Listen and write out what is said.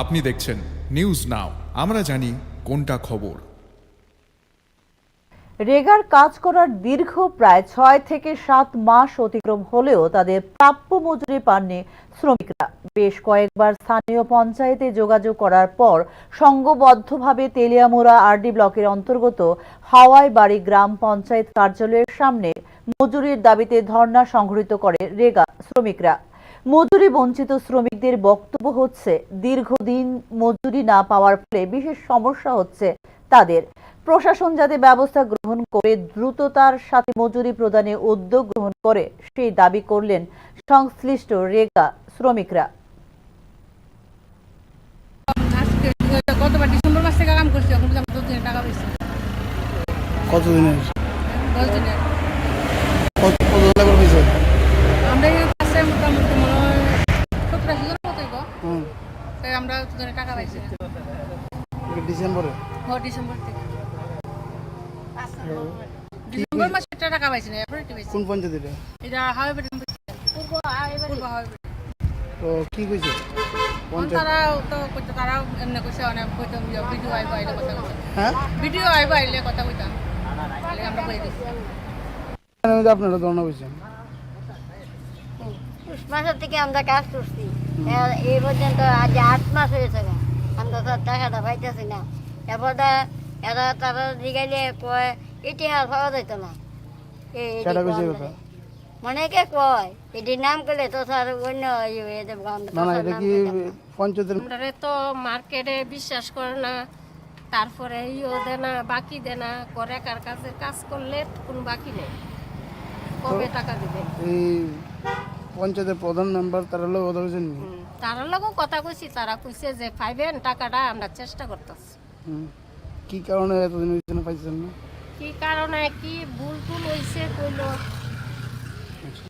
আপনি দেখছেন news now আমরা জানি কোনটা খবর। রেগার কাজ করার দীর্ঘ প্রায় ছয় থেকে সাত মাস অতিক্রম হলেও তাদের প্রাপ্য মজুরি পাননি শ্রমিকরা। বেশ কয়েকবার স্থানীয় পঞ্চায়েতে যোগাযোগ করার পর সংঘবদ্ধভাবে তেলিয়ামুড়া আরডি ব্লকের অন্তর্গত হাওয়াই বাড়ি গ্রাম পঞ্চায়েত কার্যালয়ের সামনে মজুরির দাবিতে ধর্না সংঘটিত করে রেগা শ্রমিকরা। মজুরি বঞ্চিত শ্রমিকদের বক্তব্য হচ্ছে দীর্ঘদিন মজুরি না পাওয়ার ফলে বিশেষ সমস্যা হচ্ছে তাদের। প্রশাসন যাতে ব্যবস্থা গ্রহণ করে দ্রুততার সাথে মজুরি প্রদানে উদ্যোগ গ্রহণ করে সেই দাবি করলেন সংশ্লিষ্ট রেগা শ্রমিকরা। গতবার ডিসেম্বর মাস থেকে কাম করছি এখন আমার দু দিনের টাকা পেয়েছি কতদিনের? দশ দিনের। আমরা টাকা পাইছি। ডিসেম্বরে? ডিসেম্বর থেকে। ডিসেম্বর মাসে টাকা পাইছি না এরপরে পাইছি। কোন পঞ্চায়েত এটা? পূর্ব তো কি কইছে? তো কইতো এমনি কইছে অনেক ভিডিও আইব আইলে কথা হ্যাঁ? ভিডিও আইব আইলে কথা কইতাম। আমরা আপনারা ধর্ণা কইছেন। মাসের থেকে আমরা কাজ করছি। এ- এই পর্যন্ত আজ আট মাস হয়েছে। আমরা তো টাকাটা পাইতেছি না। এরপর এরা তারা জিগাইলে কয় ইতিহাস পাওয়া যেত না। এটি। মনেকে কয় এটির নাম করলে তো স্যার অন্য ইয়ে আমরা এটা তো মার্কেটে বিশ্বাস করে না। তারপরে ইও দেয় না বাকি দেয় না। করে কার কাছে কাজ করলে কোন বাকি নেই। কবে টাকা দিবে এই পঞ্চায়েতের প্রধান মেম্বার তারা লোক কথা তারা লোকও কথা কইছি তারা কইছে যে পাইবেন টাকাটা আমরা চেষ্টা করতেছি। কি কারণে এতদিন পাইছেন না? কি কারণে কি ভুল ভুল হইছে কইলো। আচ্ছা।